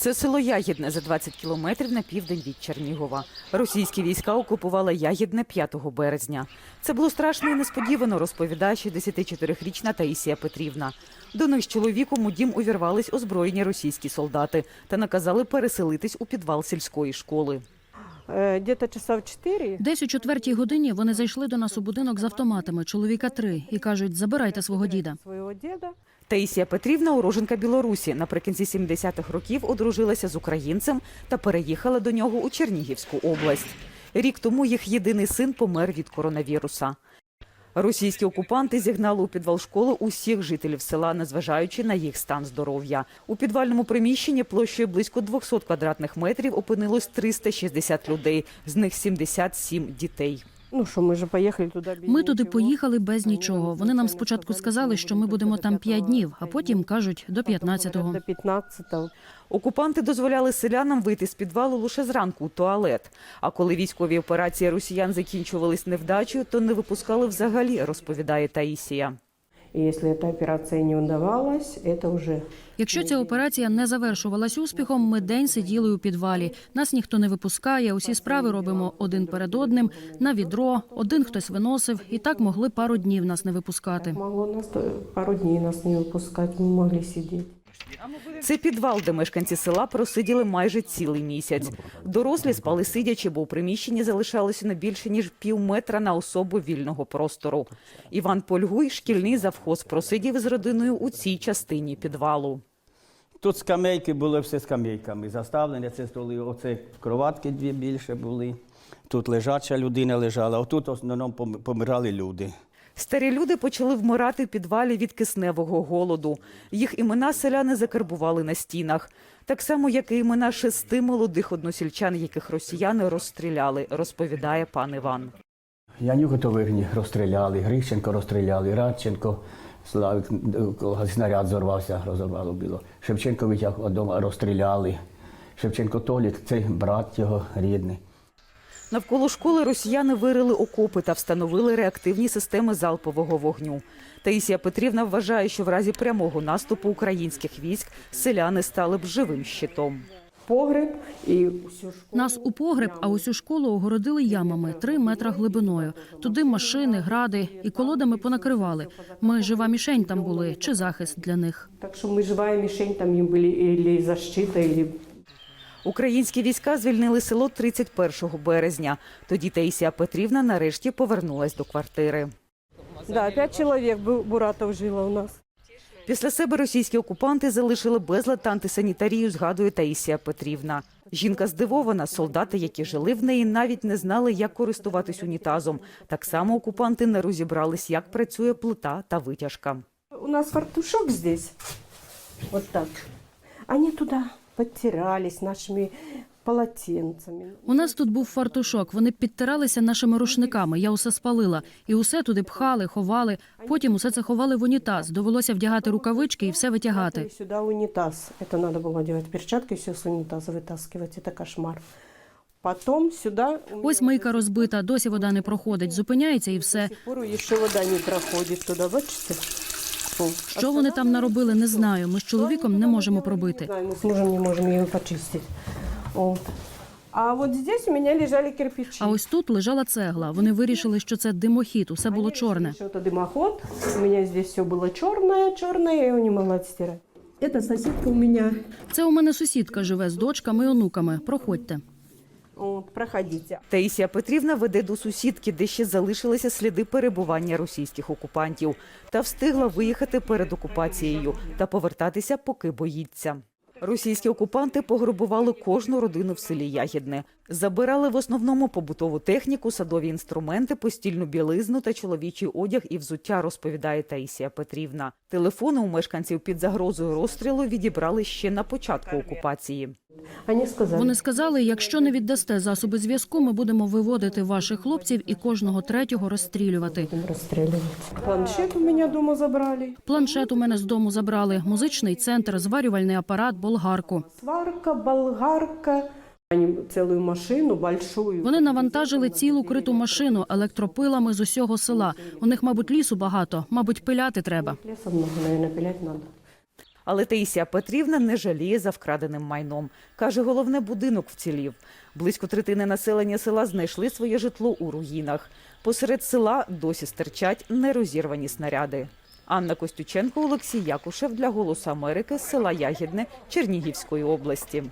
Це село Ягідне за 20 кілометрів на південь від Чернігова. Російські війська окупували Ягідне 5 березня. Це було страшно і несподівано, розповідає 64-річна Таїсія Петрівна. До них з чоловіком у дім увірвались озброєні російські солдати та наказали переселитись у підвал сільської школи. Часа в 4 Десь у четвертій годині вони зайшли до нас у будинок з автоматами, чоловіка три, і кажуть: забирайте свого діда. Таїсія Петрівна уроженка Білорусі. Наприкінці 70-х років одружилася з українцем та переїхала до нього у Чернігівську область. Рік тому їх єдиний син помер від коронавіруса. Російські окупанти зігнали у підвал школи усіх жителів села, незважаючи на їх стан здоров'я. У підвальному приміщенні площею близько 200 квадратних метрів опинилось 360 людей, з них 77 дітей. Ну що, ми ж поїхали туди без Ми туди поїхали без нічого. Вони нам спочатку сказали, що ми будемо там до п'ять днів, а потім кажуть до Потім 15-го. До 15-го. Окупанти дозволяли селянам вийти з підвалу лише зранку у туалет. А коли військові операції росіян закінчувались невдачею, то не випускали взагалі, розповідає Таїсія. І якщо ця операція не вдавалась, це вже Якщо ця операція не завершувалась успіхом, ми день сиділи у підвалі. Нас ніхто не випускає. Усі справи робимо один перед одним на відро. Один хтось виносив, і так могли пару днів нас не випускати. могло нас пару днів нас не випускати, ми могли сидіти. Це підвал, де мешканці села просиділи майже цілий місяць. Дорослі спали сидячи, бо у приміщенні залишалося не більше ніж пів метра на особу вільного простору. Іван Польгуй, шкільний завхоз, просидів з родиною у цій частині підвалу. Тут скамейки були все скамейками заставлені, це столи, оце кроватки дві більше були. Тут лежача людина лежала, а тут в основному помирали люди. Старі люди почали вмирати в підвалі від кисневого голоду. Їх імена селяни закарбували на стінах. Так само, як і імена шести молодих односельчан, яких росіяни розстріляли, розповідає пан Іван. Янюку то вигні розстріляли, Грищенко розстріляли, Радченко, Славик, снаряд зорвався, розорвало було. Шевченко витяг вдома, розстріляли. Шевченко Толік, це брат його рідний. Навколо школи росіяни вирили окопи та встановили реактивні системи залпового вогню. Таїсія Петрівна вважає, що в разі прямого наступу українських військ селяни стали б живим щитом. Погреб і. Нас у погреб, а усю школу огородили ямами три метра глибиною. Туди машини, гради і колодами понакривали. Ми жива мішень там були чи захист для них. Так що ми жива мішень там їм були і защита, і Українські війська звільнили село 31 березня. Тоді Таїсія Петрівна нарешті повернулась до квартири. Да, п'ять чоловік бу- Буратов жило у нас. Після себе російські окупанти залишили безлад та антисанітарію, згадує Таїсія Петрівна. Жінка здивована, солдати, які жили в неї, навіть не знали, як користуватись унітазом. Так само окупанти не розібрались, як працює плита та витяжка. У нас фартушок здесь. Вот так. Они туда подтирались нашими полотенцами. У нас тут був фартушок. Вони підтиралися нашими рушниками. Я усе спалила, і усе туди пхали, ховали. Потім усе це ховали в унітаз. Довелося вдягати рукавички і все И витягати. сюда унитаз. Это надо было делать. Перчатки все с унитаза вытаскивать. Это кошмар. Потом сюда... у меня Ось мийка розбита, досі вода не проходить. Зупиняється і До все. сих пор еще вода не проходит туда, бачите? О, Що вони там наробили, не знаю. Ми з чоловіком не можемо Не пробити. знаю, мы с мужем не можем ее почистить. Вот. А вот здесь у меня лежали кирпичи. А ось тут лежала цегла. Вони вирішили, що це димохід, усе було чорне. Что это дымоход. У меня здесь все было черное, черное, я его не могла отстирать. Это соседка у меня. Це у мене сусідка живе з дочками і онуками. Проходьте. Вот, проходите. Таїсія Петрівна веде до сусідки, де ще залишилися сліди перебування російських окупантів, та встигла виїхати перед окупацією та повертатися, поки боїться. Російські окупанти пограбували кожну родину в селі Ягідне. Забирали в основному побутову техніку, садові інструменти, постільну білизну та чоловічий одяг і взуття, розповідає Таїсія Петрівна. Телефони у мешканців під загрозою розстрілу відібрали ще на початку окупації. Они сказали, Вони сказали, якщо не віддасте засоби зв'язку, ми будемо виводити ваших хлопців і кожного третього розстрілювати. Планшет у меня дома забрали. Планшет у мене з дому забрали, музичний центр, зварювальний апарат, болгарку. Сварка, болгарка. Целую машину большую. Вони навантажили цілу криту машину електропилами з усього села. У них, мабуть, лісу багато, мабуть, пиляти треба. Леса много, наверное, пилять надо. Але Таїсія Петрівна не жаліє за вкраденим майном. Каже, головне будинок вцілів. Близько третини населення села знайшли своє житло у руїнах. Посеред села досі стирчать нерозірвані снаряди. Анна Костюченко, Олексій Якушев для Голосу Америки з села Ягідне Чернігівської області.